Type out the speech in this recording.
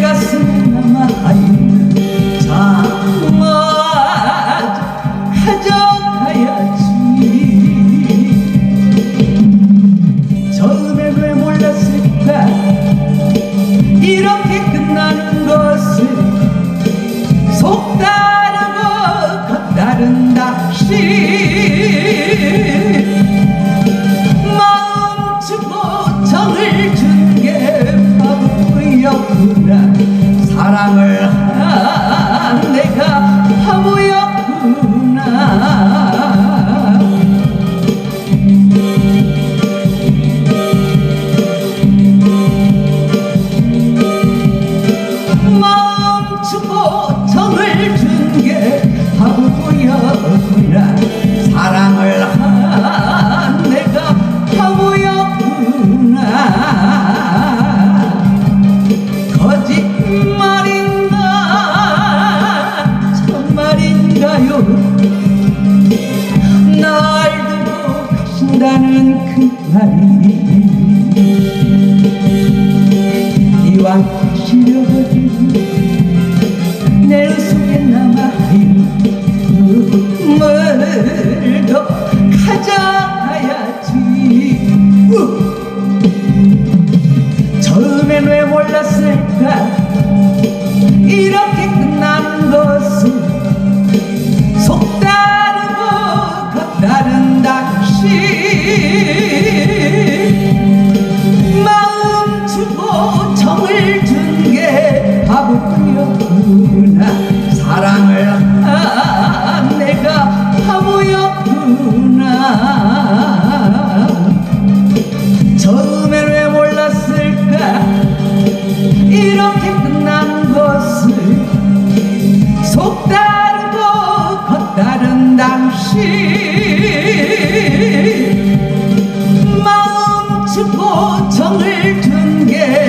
가슴에 남아 사랑을 정말인가요 날 두고 가신다는 그 말이 이왕 시려거든 내 속에 남아있는 눈물도 가져가야지 우! 처음엔 왜 몰랐을까 이렇게 마음 주포 정을 둔게